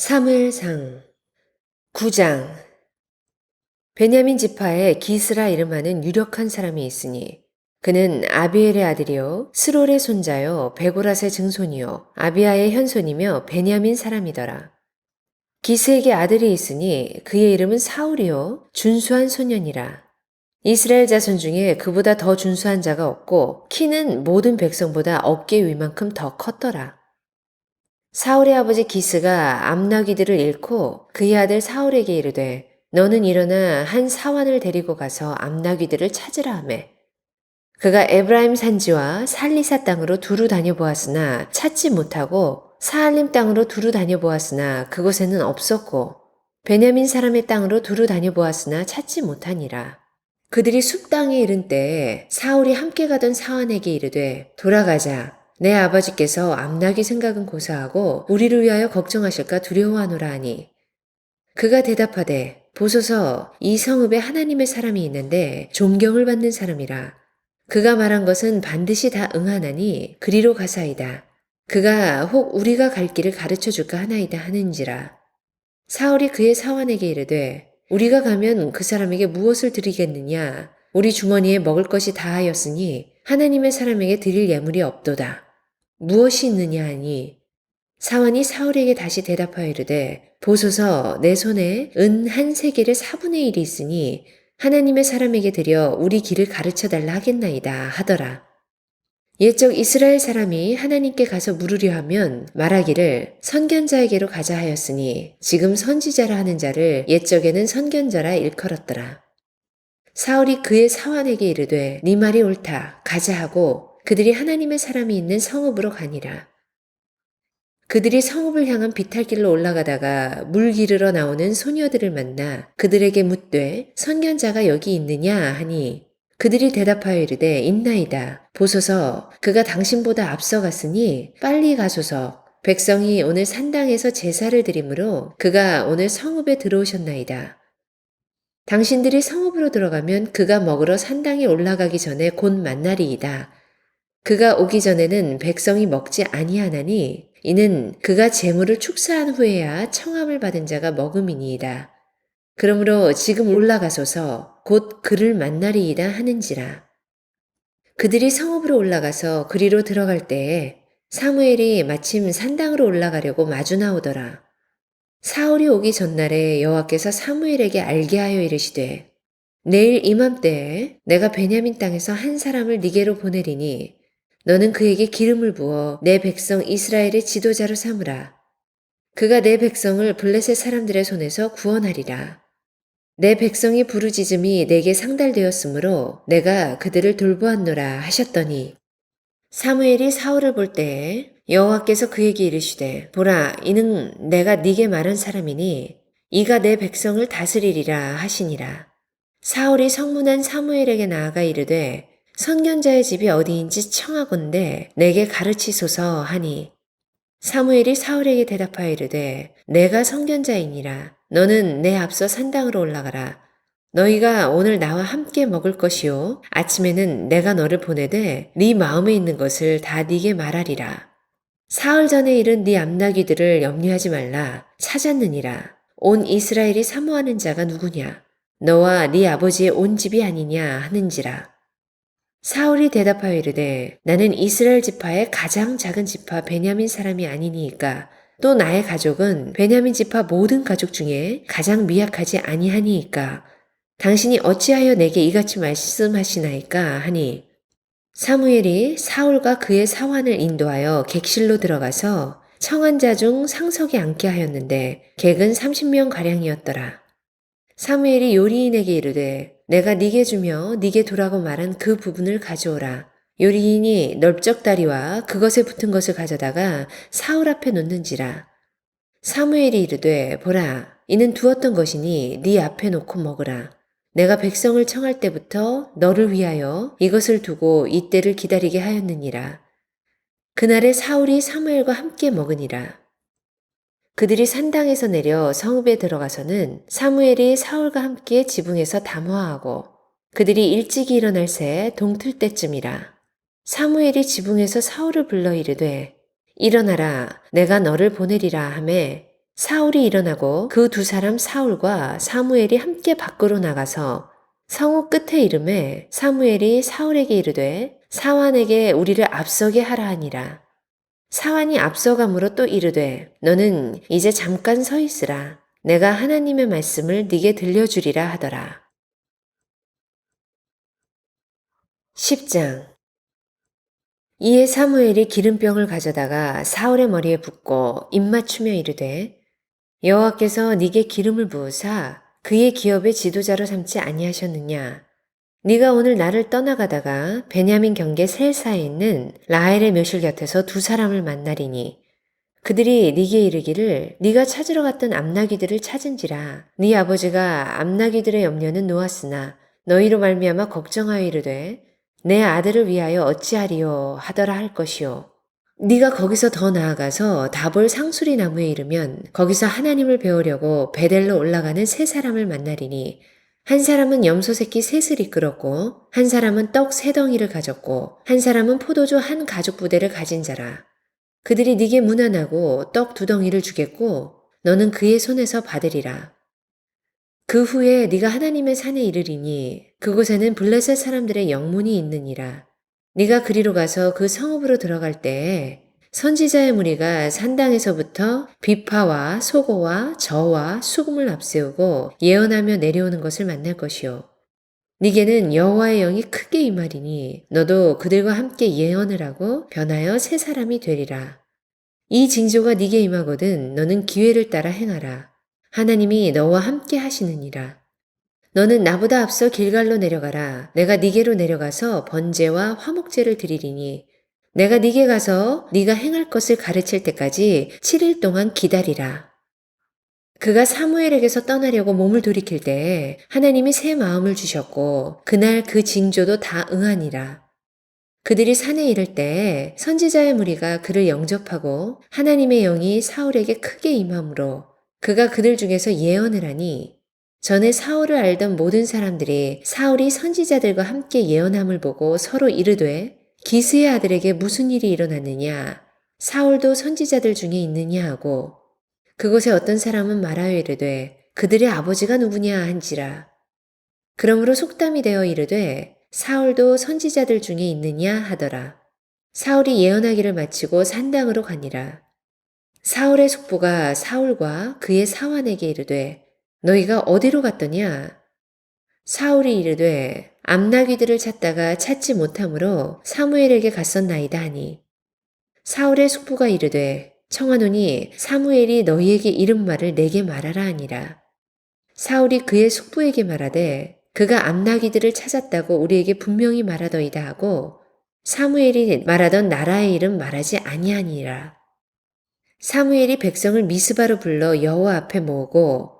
사무엘상 9장 베냐민 지파에 기스라 이름하는 유력한 사람이 있으니 그는 아비엘의 아들이요 스롤의 손자요 베고라의 증손이요 아비아의 현손이며 베냐민 사람이더라. 기스에게 아들이 있으니 그의 이름은 사울이요 준수한 소년이라. 이스라엘 자손 중에 그보다 더 준수한 자가 없고 키는 모든 백성보다 어깨 위만큼 더 컸더라. 사울의 아버지 기스가 암나귀들을 잃고 그의 아들 사울에게 이르되 너는 일어나 한 사환을 데리고 가서 암나귀들을 찾으라 하매 그가 에브라임 산지와 살리사 땅으로 두루 다녀보았으나 찾지 못하고 사할림 땅으로 두루 다녀보았으나 그곳에는 없었고 베냐민 사람의 땅으로 두루 다녀보았으나 찾지 못하니라. 그들이 숲 땅에 이른 때에 사울이 함께 가던 사환에게 이르되 돌아가자 내 아버지께서 암나기 생각은 고사하고 우리를 위하여 걱정하실까 두려워하노라 하니. 그가 대답하되 보소서 이 성읍에 하나님의 사람이 있는데 존경을 받는 사람이라. 그가 말한 것은 반드시 다 응하나니 그리로 가사이다. 그가 혹 우리가 갈 길을 가르쳐 줄까 하나이다 하는지라. 사울이 그의 사환에게 이르되 우리가 가면 그 사람에게 무엇을 드리겠느냐? 우리 주머니에 먹을 것이 다하였으니 하나님의 사람에게 드릴 예물이 없도다. 무엇이 있느냐 하니 사환이 사울에게 다시 대답하여 이르되 보소서 내 손에 은 한 세겔의 4분의 1이 있으니 하나님의 사람에게 드려 우리 길을 가르쳐 달라 하겠나이다 하더라. 옛적 이스라엘 사람이 하나님께 가서 물으려 하면 말하기를 선견자에게로 가자 하였으니 지금 선지자라 하는 자를 옛적에는 선견자라 일컬었더라. 사울이 그의 사환에게 이르되 네 말이 옳다 가자 하고 그들이 하나님의 사람이 있는 성읍으로 가니라. 그들이 성읍을 향한 비탈길로 올라가다가 물 기르러 나오는 소녀들을 만나 그들에게 묻되 선견자가 여기 있느냐 하니 그들이 대답하여 이르되 있나이다. 보소서 그가 당신보다 앞서갔으니 빨리 가소서 백성이 오늘 산당에서 제사를 드리므로 그가 오늘 성읍에 들어오셨나이다. 당신들이 성읍으로 들어가면 그가 먹으러 산당에 올라가기 전에 곧 만나리이다. 그가 오기 전에는 백성이 먹지 아니하나니 이는 그가 재물을 축사한 후에야 청함을 받은 자가 먹음이니이다. 그러므로 지금 올라가소서 곧 그를 만나리이다 하는지라. 그들이 성읍으로 올라가서 그리로 들어갈 때에 사무엘이 마침 산당으로 올라가려고 마주 나오더라. 사울이 오기 전날에 여호와께서 사무엘에게 알게 하여 이르시되 내일 이맘때에 내가 베냐민 땅에서 한 사람을 니게로 보내리니 너는 그에게 기름을 부어 내 백성 이스라엘의 지도자로 삼으라. 그가 내 백성을 블레셋 사람들의 손에서 구원하리라. 내 백성이 부르짖음이 내게 상달되었으므로 내가 그들을 돌보았노라 하셨더니 사무엘이 사울을 볼 때에 여호와께서 그에게 이르시되 보라 이는 내가 네게 말한 사람이니 이가 내 백성을 다스리리라 하시니라. 사울이 성문한 사무엘에게 나아가 이르되 선견자의 집이 어디인지 청하건대 내게 가르치소서 하니 사무엘이 사울에게 대답하여 이르되 내가 선견자이니라. 너는 내 앞서 산당으로 올라가라. 너희가 오늘 나와 함께 먹을 것이요. 아침에는 내가 너를 보내되 네 마음에 있는 것을 다 네게 말하리라. 사흘 전에 일은 네 암나귀들을 염려하지 말라. 찾았느니라. 온 이스라엘이 사모하는 자가 누구냐? 너와 네 아버지의 온 집이 아니냐 하는지라 사울이 대답하여 이르되 나는 이스라엘 지파의 가장 작은 지파 베냐민 사람이 아니니이까. 또 나의 가족은 베냐민 지파 모든 가족 중에 가장 미약하지 아니하니이까. 당신이 어찌하여 내게 이같이 말씀하시나이까 하니. 사무엘이 사울과 그의 사환을 인도하여 객실로 들어가서 청한 자 중 상석에 앉게 하였는데 객은 30명 가량이었더라. 사무엘이 요리인에게 이르되 내가 네게 주며 네게 두라고 말한 그 부분을 가져오라. 요리인이 넓적다리와 그것에 붙은 것을 가져다가 사울 앞에 놓는지라. 사무엘이 이르되 보라 이는 두었던 것이니 네 앞에 놓고 먹으라. 내가 백성을 청할 때부터 너를 위하여 이것을 두고 이때를 기다리게 하였느니라. 그날에 사울이 사무엘과 함께 먹으니라. 그들이 산당에서 내려 성읍에 들어가서는 사무엘이 사울과 함께 지붕에서 담화하고 그들이 일찍이 일어날 새 동틀 때쯤이라. 사무엘이 지붕에서 사울을 불러 이르되 일어나라 내가 너를 보내리라 하매 사울이 일어나고 그 두 사람 사울과 사무엘이 함께 밖으로 나가서 성읍 끝에 이름에 사무엘이 사울에게 이르되 사완에게 우리를 앞서게 하라 하니라. 사완이 앞서감으로 또 이르되 너는 이제 잠깐 서 있으라. 내가 하나님의 말씀을 네게 들려주리라 하더라. 10장 이에 사무엘이 기름병을 가져다가 사울의 머리에 붓고 입맞추며 이르되 여호와께서 네게 기름을 부으사 그의 기업의 지도자로 삼지 아니하셨느냐 네가 오늘 나를 떠나가다가 베냐민 경계 셀사에 있는 라헬의 묘실 곁에서 두 사람을 만나리니 그들이 네게 이르기를 네가 찾으러 갔던 암나귀들을 찾은지라 네 아버지가 암나귀들의 염려는 놓았으나 너희로 말미암아 걱정하여 이르되 내 아들을 위하여 어찌하리요 하더라 할 것이요 네가 거기서 더 나아가서 다볼 상수리 나무에 이르면 거기서 하나님을 배우려고 베델로 올라가는 세 사람을 만나리니 한 사람은 염소 새끼 셋을 이끌었고 한 사람은 떡 세 덩이를 가졌고 한 사람은 포도주 한 가죽 부대를 가진 자라 그들이 네게 무난하고 떡 두 덩이를 주겠고 너는 그의 손에서 받으리라 그 후에 네가 하나님의 산에 이르리니 그곳에는 블레셋 사람들의 영문이 있느니라. 네가 그리로 가서 그 성읍으로 들어갈 때에 선지자의 무리가 산당에서부터 비파와 소고와 저와 수금을 앞세우고 예언하며 내려오는 것을 만날 것이요. 네게는 여호와의 영이 크게 임하리니 너도 그들과 함께 예언을 하고 변하여 새 사람이 되리라. 이 징조가 네게 임하거든 너는 기회를 따라 행하라. 하나님이 너와 함께 하시느니라. 너는 나보다 앞서 길갈로 내려가라. 내가 네게로 내려가서 번제와 화목제를 드리리니 내가 네게 가서 네가 행할 것을 가르칠 때까지 7일 동안 기다리라. 그가 사무엘에게서 떠나려고 몸을 돌이킬 때 하나님이 새 마음을 주셨고 그날 그 징조도 다 응하니라. 그들이 산에 이를 때 선지자의 무리가 그를 영접하고 하나님의 영이 사울에게 크게 임함으로 그가 그들 중에서 예언을 하니 전에 사울을 알던 모든 사람들이 사울이 선지자들과 함께 예언함을 보고 서로 이르되 기스의 아들에게 무슨 일이 일어났느냐? 사울도 선지자들 중에 있느냐? 하고 그곳에 어떤 사람은 말하여 이르되 그들의 아버지가 누구냐? 한지라. 그러므로 속담이 되어 이르되 사울도 선지자들 중에 있느냐? 하더라. 사울이 예언하기를 마치고 산당으로 가니라. 사울의 숙부가 사울과 그의 사환에게 이르되 너희가 어디로 갔더냐? 사울이 이르되 암나귀들을 찾다가 찾지 못하므로 사무엘에게 갔었나이다 하니 사울의 숙부가 이르되 청하노니 사무엘이 너희에게 이른 말을 내게 말하라 하니라. 사울이 그의 숙부에게 말하되 그가 암나귀들을 찾았다고 우리에게 분명히 말하더이다 하고 사무엘이 말하던 나라의 이름 말하지 아니하니라. 사무엘이 백성을 미스바로 불러 여호와 앞에 모으고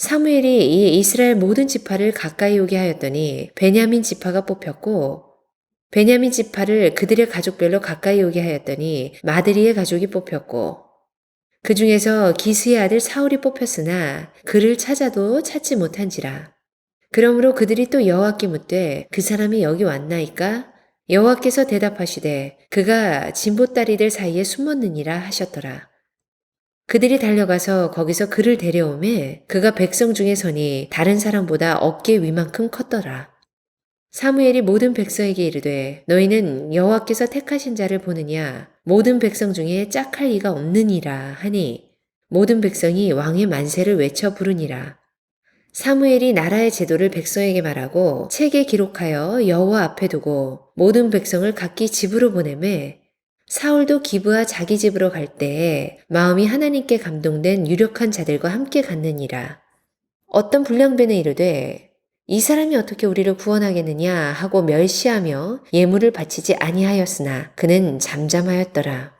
사무엘이 이 이스라엘 모든 지파를 가까이 오게 하였더니 베냐민 지파가 뽑혔고 베냐민 지파를 그들의 가족별로 가까이 오게 하였더니 마드리의 가족이 뽑혔고 그 중에서 기스의 아들 사울이 뽑혔으나 그를 찾아도 찾지 못한지라. 그러므로 그들이 또 여호와께 묻되 그 사람이 여기 왔나이까 여호와께서 대답하시되 그가 진보다리들 사이에 숨었느니라 하셨더라. 그들이 달려가서 거기서 그를 데려오매 그가 백성 중에 서니 다른 사람보다 어깨 위만큼 컸더라. 사무엘이 모든 백성에게 이르되 너희는 여호와께서 택하신 자를 보느냐 모든 백성 중에 짝할 이가 없느니라 하니 모든 백성이 왕의 만세를 외쳐 부르니라. 사무엘이 나라의 제도를 백성에게 말하고 책에 기록하여 여호와 앞에 두고 모든 백성을 각기 집으로 보내매 사울도 기브와 자기 집으로 갈 때에 마음이 하나님께 감동된 유력한 자들과 함께 갔느니라. 어떤 불량배는 이르되 이 사람이 어떻게 우리를 구원하겠느냐 하고 멸시하며 예물을 바치지 아니하였으나 그는 잠잠하였더라.